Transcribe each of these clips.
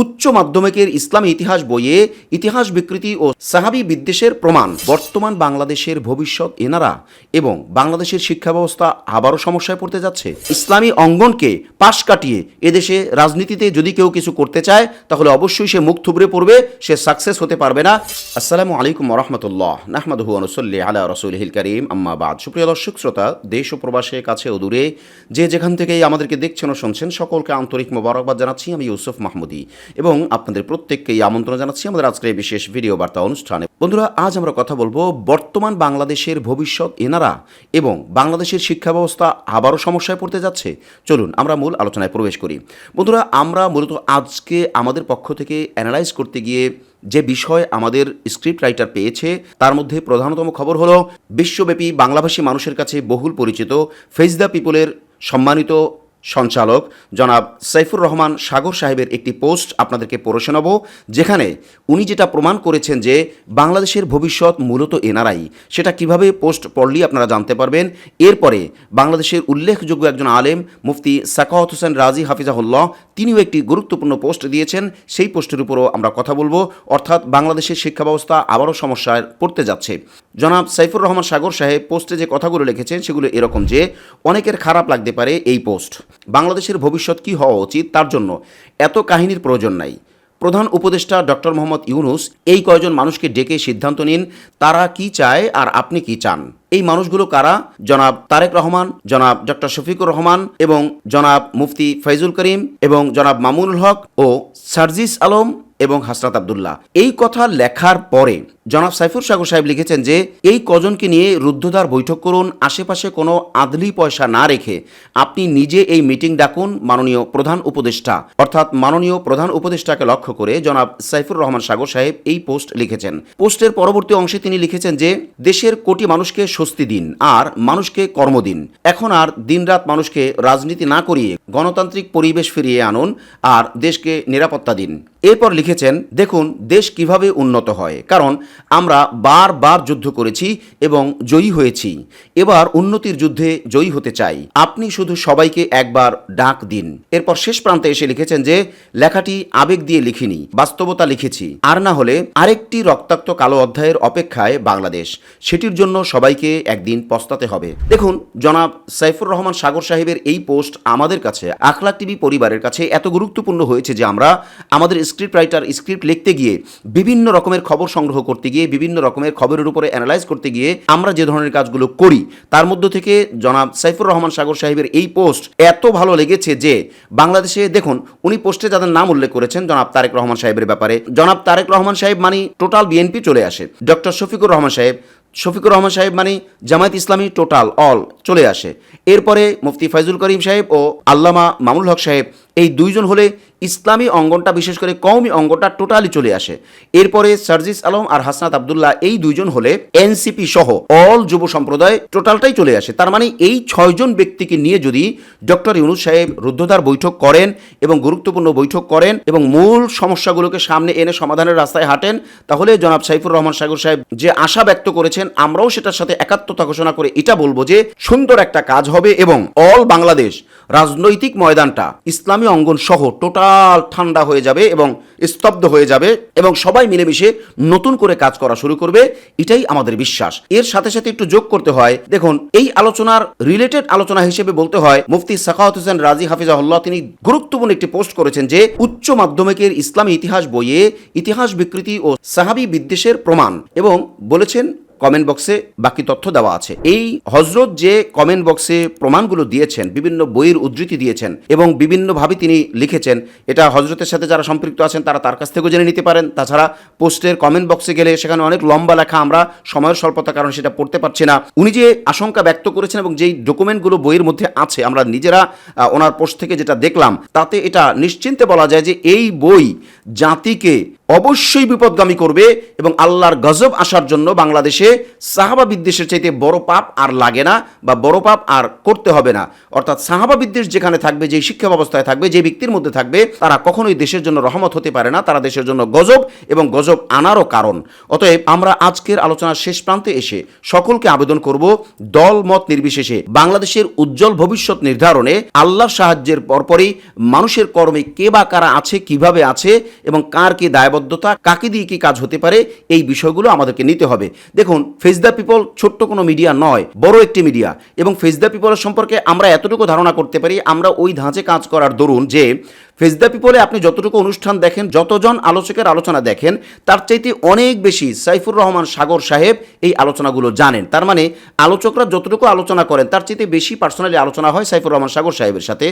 উচ্চ মাধ্যমিকের ইসলামী ইতিহাস বইয়ে ইতিহাস বিকৃতি ও সাহাবি বিদ্বেষের প্রমাণ। বর্তমান বাংলাদেশের ভবিষ্যৎ এনারা এবং বাংলাদেশের শিক্ষা ব্যবস্থা আবারও সমস্যায় পড়তে যাচ্ছে। ইসলামী অঙ্গনকে পাশ কাটিয়ে এদেশে রাজনীতিতে যদি কেউ কিছু করতে চায়, তাহলে অবশ্যই সে মুখ থুবড়ে পড়বে, সে সাকসেস হতে পারবে না। আসসালামু আলাইকুম রহমতুল্লাহ। নাহমাদহু অনুসল্লি আলা রসুলহিল করিম। আম্মা বাদ। সুপ্রিয় দর্শক, শ্রোতা, দেশ ও প্রবাসে, কাছে ও দূরে যে যেখান থেকেই আমাদেরকে দেখছেন ও শুনছেন, সকলকে আন্তরিক মোবারকবাদ জানাচ্ছি। আমি ইউসুফ মাহমুদি। এবং আপনাদের প্রত্যেককেই আমন্ত্রণ জানাচ্ছি আমাদের আজকের এই বিশেষ ভিডিও বার্তা অনুষ্ঠানে। বন্ধুরা, আজ আমরা কথা বলব বর্তমান বাংলাদেশের ভবিষ্যৎ এনারা এবং বাংলাদেশের শিক্ষা ব্যবস্থা আবারও সমস্যায় পড়তে যাচ্ছে। চলুন, আমরা মূল আলোচনায় প্রবেশ করি। বন্ধুরা, আমরা মূলত আজকে আমাদের পক্ষ থেকে অ্যানালাইজ করতে গিয়ে যে বিষয় আমাদের স্ক্রিপ্ট রাইটার পেয়েছে, তার মধ্যে প্রধানতম খবর হলো, বিশ্বব্যাপী বাংলাভাষী মানুষের কাছে বহুল পরিচিত ফেজ দ্য পিপলের সম্মানিত সঞ্চালক জনাব সাইফুর রহমান সাগর সাহেবের একটি পোস্ট আপনাদেরকে পড়ে শোনাব, যেখানে উনি যেটা প্রমাণ করেছেন যে বাংলাদেশের ভবিষ্যৎ মূলত এনআরআই। সেটা কীভাবে পোস্ট পড়লেই আপনারা জানতে পারবেন। এরপরে বাংলাদেশের উল্লেখযোগ্য একজন আলেম, মুফতি সাকাওয়াত হোসেন রাজি হাফিজাহুল্লাহ, তিনিও একটি গুরুত্বপূর্ণ পোস্ট দিয়েছেন। সেই পোস্টের উপরও আমরা কথা বলব। অর্থাৎ বাংলাদেশের শিক্ষা ব্যবস্থা আবারও সমস্যায় পড়তে যাচ্ছে। জনাব সাইফুর রহমান সাগর সাহেব পোস্টে যে কথাগুলো লিখেছেন, সেগুলো এরকম যে, অনেকের খারাপ লাগতে পারে এই পোস্ট। বাংলাদেশের ভবিষ্যৎ কী হওয়া উচিত তার জন্য এত কাহিনীর প্রয়োজন নাই। প্রধান উপদেষ্টা ডক্টর মোহাম্মদ ইউনুস এই কয়জন মানুষকে ডেকে সিদ্ধান্ত নিন, তারা কি চায় আর আপনি কি চান। এই মানুষগুলো কারা? জনাব তারেক রহমান, জনাব ডক্টর শফিকুর রহমান এবং জনাব মুফতি ফৈজুল করিম এবং জনাব মামুনুল হক ও সার্জিস আলম এবং হাসরাত আবদুল্লাহ। এই কথা লেখার পরে জনাব সাইফুর সাগর সাহেব লিখেছেন যে, এই কজনকে নিয়ে রুদ্ধদ্বার বৈঠক করুন, আশেপাশে কোনো আদলি পয়সা না রেখে আপনি নিজে এই মিটিং ডাকুন, মাননীয় প্রধান উপদেষ্টা। অর্থাৎ মাননীয় প্রধান উপদেষ্টাকে লক্ষ্য করে জনাব সাইফুর রহমান সাগর সাহেব এই পোস্ট লিখেছেন। পোস্টের পরবর্তী অংশে তিনি লিখেছেন যে, দেশের কোটি মানুষকে স্বস্তি দিন আর মানুষকে কর্ম দিন। এখন আর দিনরাত মানুষকে রাজনীতি না করিয়ে গণতান্ত্রিক পরিবেশ ফিরিয়ে আনুন আর দেশকে নিরাপত্তা দিন। এরপর লিখেছেন, দেখুন, দেশ কীভাবে উন্নত হয়। কারণ আমরা বারবার যুদ্ধ করেছি এবং জয়ী হয়েছি। এবার উন্নতির যুদ্ধে জয়ী হতে চাই। আপনি শুধু সবাইকে একবার ডাক দিন। এরপর শেষ প্রান্তে এসে লিখেছেন যে, লেখাটি আবেগ দিয়ে লিখিনি, বাস্তবতা লিখেছি। আর না হলে আরেকটি রক্তাক্ত কালো অধ্যায়ের অপেক্ষায় বাংলাদেশ। সেটির জন্য সবাইকে একদিন পস্তাতে হবে। দেখুন, জনাব সাইফুর রহমান সাগর সাহেবের এই পোস্ট আমাদের কাছে, আখলাক টিভি পরিবারের কাছে এত গুরুত্বপূর্ণ হয়েছে যে আমরা আমাদের স্ক্রিপ্ট রাইটার স্ক্রিপ্ট লিখতে গিয়ে বিভিন্ন রকমের খবর সংগ্রহ করতে গিয়ে বিভিন্ন রকমের খবরের উপরে অ্যানালাইজ করতে গিয়ে আমরা যে ধরনের কাজগুলো করি, তার মধ্য থেকে জনাব সাইফুর রহমান সাগর সাহেবের এই পোস্ট এত ভালো লেগেছে যে বাংলাদেশে দেখুন, উনি পোস্টে যাদের নাম উল্লেখ করেছেন, জনাব তারেক রহমান সাহেবের ব্যাপারে। জনাব তারেক রহমান সাহেব মানে টোটাল বিএনপি চলে আসে। ডক্টর শফিকুর রহমান সাহেব, শফিকুর রহমান সাহেব মানে জামায়াত ইসলামী টোটাল অল চলে আসে। এরপরে মুফতি ফাইজুল করিম সাহেব ও আল্লামা মামুল হক সাহেব এই দুইজন হলে ইসলামী অঙ্গনটা, বিশেষ করে কওমি অঙ্গনটা টোটালি চলে আসে। এরপরে সার্জিস আলম আর হাসনাত আবদুল্লাহ এই দুইজন হলে এনসিপি সহ অল যুব সম্প্রদায় টোটালটাই চলে আসে। তার মানে এই ছয়জন ব্যক্তিকে নিয়ে যদি ডক্টর ইউনুস সাহেব রুদ্ধদ্বার বৈঠক করেন এবং গুরুত্বপূর্ণ বৈঠক করেন এবং মূল সমস্যাগুলোকে সামনে এনে সমাধানের রাস্তায় হাঁটেন, তাহলে জনাব সাইফুর রহমান সাগর সাহেব যে আশা ব্যক্ত করেছেন, আমরাও সেটার সাথে একাত্মতা ঘোষণা করে এটা বলব যে সুন্দর একটা কাজ হবে এবং অল বাংলাদেশ রাজনৈতিক ময়দানটা, ইসলামী অঙ্গন সহ টোটাল ঠান্ডা হয়ে যাবে এবং স্তব্ধ হয়ে যাবে এবং সবাই মিলেমিশে নতুন করে কাজ করা শুরু করবে, এটাই আমাদের বিশ্বাস। এর সাথে সাথে একটু যোগ করতে হয়। দেখুন, এই আলোচনার রিলেটেড আলোচনা হিসেবে বলতে হয়, মুফতি সাখাওয়াত হোসেন রাজি হাফিজাহুল্লাহ তিনি গুরুত্বপূর্ণ একটি পোস্ট করেছেন যে উচ্চ মাধ্যমিকের ইসলামী ইতিহাস বইয়ে ইতিহাস বিকৃতি ও সাহাবি বিদ্বেষের প্রমাণ এবং বলেছেন কমেন্ট বক্সে বাকি তথ্য দেওয়া আছে। এই হজরত যে কমেন্ট বক্সে প্রমাণগুলো দিয়েছেন, বিভিন্ন বইয়ের উদ্ধৃতি দিয়েছেন এবং বিভিন্নভাবে তিনি লিখেছেন, এটা হজরতের সাথে যারা সম্পৃক্ত আছেন, তারা তার কাছ থেকেও জেনে নিতে পারেন। তাছাড়া পোস্টের কমেন্ট বক্সে গেলে সেখানে অনেক লম্বা লেখা আমরা সময়ের স্বল্পতার কারণে সেটা পড়তে পারছি না। উনি যে আশঙ্কা ব্যক্ত করেছেন এবং যেই ডকুমেন্টগুলো বইয়ের মধ্যে আছে, আমরা নিজেরা ওনার পোস্ট থেকে যেটা দেখলাম, তাতে এটা নিশ্চিন্তে বলা যায় যে এই বই জাতিকে অবশ্যই বিপদগামী করবে এবং আল্লাহর গজব আসার জন্য বাংলাদেশে সাহাবা বিদ্বেষের চাইতে বড় পাপ আর লাগে না বা বড় পাপ আর করতে হবে না। অর্থাৎ সাহাবা বিদ্বেষ যেখানে থাকবে যে শিক্ষা ব্যবস্থায় থাকবে যে ব্যক্তির মধ্যে থাকবে, তারা কখনোই দেশের জন্য রহমত হতে পারে না, তারা দেশের জন্য গজব এবং গজব আনারও কারণ। অতএব আমরা আজকের আলোচনার শেষ প্রান্তে এসে সকলকে আবেদন করব দল মত নির্বিশেষে। বাংলাদেশের উজ্জ্বল ভবিষ্যৎ নির্ধারণে আল্লাহর সাহায্যের পরপরই মানুষের কর্মে কে বা কারা আছে, কীভাবে আছে এবং কার কি দায়বদ্ধতা কাকে দিয়ে কি কাজ হতে পারে, এই বিষয়গুলো আমাদেরকে নিতে হবে। দেখুন ফেস দ্য পিপল ছোট্ট কোনো মিডিয়া নয়, বড় একটি মিডিয়া এবং ফেস দ্য পিপলের সম্পর্কে আমরা এতটুকু ধারণা করতে পারি, আমরা ওই ধাঁচে কাজ করার দরুন যে ফেস দ্য পিপলে আপনি যতটুকু অনুষ্ঠান দেখেন, যতজন আলোচকের আলোচনা দেখেন, তার চাইতে অনেক বেশি সাইফুর রহমান সাগর সাহেব এই আলোচনাগুলো জানেন। তার মানে আলোচকরা যতটুকু আলোচনা করেন, তার চাইতে বেশি পার্সোনালি আলোচনা হয় সাইফুর রহমান সাগর সাহেবের সাথে।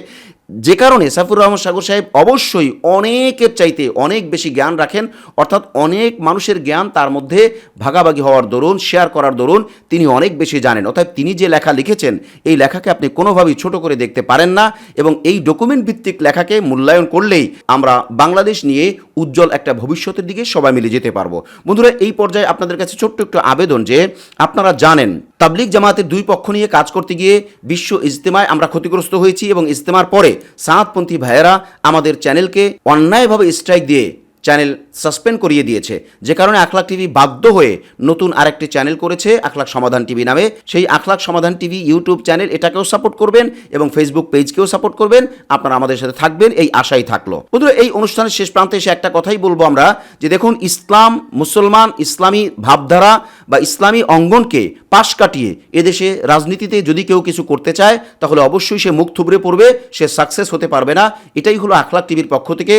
যে কারণে সাইফুর রহমান সাগর সাহেব অবশ্যই অনেকের চাইতে অনেক বেশি জ্ঞান রাখেন, অর্থাৎ অনেক মানুষের জ্ঞান তার মধ্যে ভাগাভাগি হওয়ার দরুন শেয়ার করার দরুন তিনি অনেক বেশি জানেন। অর্থাৎ তিনি যে লেখা লিখেছেন, এই লেখাকে আপনি কোনোভাবেই ছোট করে দেখতে পারেন না এবং এই ডকুমেন্ট ভিত্তিক লেখাকে মূল্যায়ন করলেই আমরা বাংলাদেশ নিয়ে উজ্জ্বল একটা ভবিষ্যতের দিকে সবাই মিলে যেতে পারব। বন্ধুরা, এই পর্যায়ে আপনাদের কাছে ছোট্ট একটু আবেদন যে আপনারা জানেন তাবলিক জামাতের দুই পক্ষ নিয়ে কাজ করতে গিয়ে বিশ্ব ইজতেমায় আমরা ক্ষতিগ্রস্ত হয়েছি এবং ইজতেমার পরে সাঁতপন্থী ভাইয়েরা আমাদের চ্যানেলকে অন্যায়ভাবে স্ট্রাইক দিয়ে চ্যানেল সাসপেন্ড করিয়ে দিয়েছে। যে কারণে আখলাক টিভি বাধ্য হয়ে নতুন আরেকটি চ্যানেল করেছে আখলাক সমাধান টিভি নামে। সেই Akhlaq Samadhan TV YouTube channel এটাকেও সাপোর্ট করবেন এবং ফেসবুক পেজকেও সাপোর্ট করবেন। আপনারা আমাদের সাথে থাকবেন, এই আশাই থাকল। বন্ধুরা, এই অনুষ্ঠানের শেষ প্রান্তে এসে একটা কথাই বলব আমরা, যে দেখুন, ইসলাম, মুসলমান, ইসলামী ভাবধারা বা ইসলামী অঙ্গনকে পাশ কাটিয়ে এদেশে রাজনীতিতে যদি কেউ কিছু করতে চায়, তাহলে অবশ্যই সে মুখ থুবড়ে পড়বে, সে সাকসেস হতে পারবে না। এটাই হলো আখলাক টিভির পক্ষ থেকে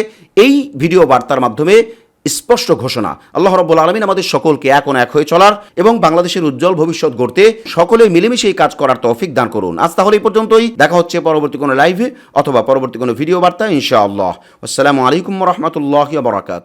এই ভিডিও বার্তার মাধ্যমে স্পষ্ট ঘোষণা। আল্লাহ রব্বুল আলমিন আমাদের সকলকে ও এক হয়ে চলার এবং বাংলাদেশের উজ্জ্বল ভবিষ্যৎ গড়তে সকলে মিলেমিশে এই কাজ করার তৌফিক দান করুন। আজ তাহলে এই পর্যন্তই। দেখা হচ্ছে পরবর্তী কোনো লাইভে অথবা পরবর্তী কোনো ভিডিও বার্তা ইনশাআল্লাহ। আসসালামু আলাইকুম রহমতুল্লাহ বরাকাত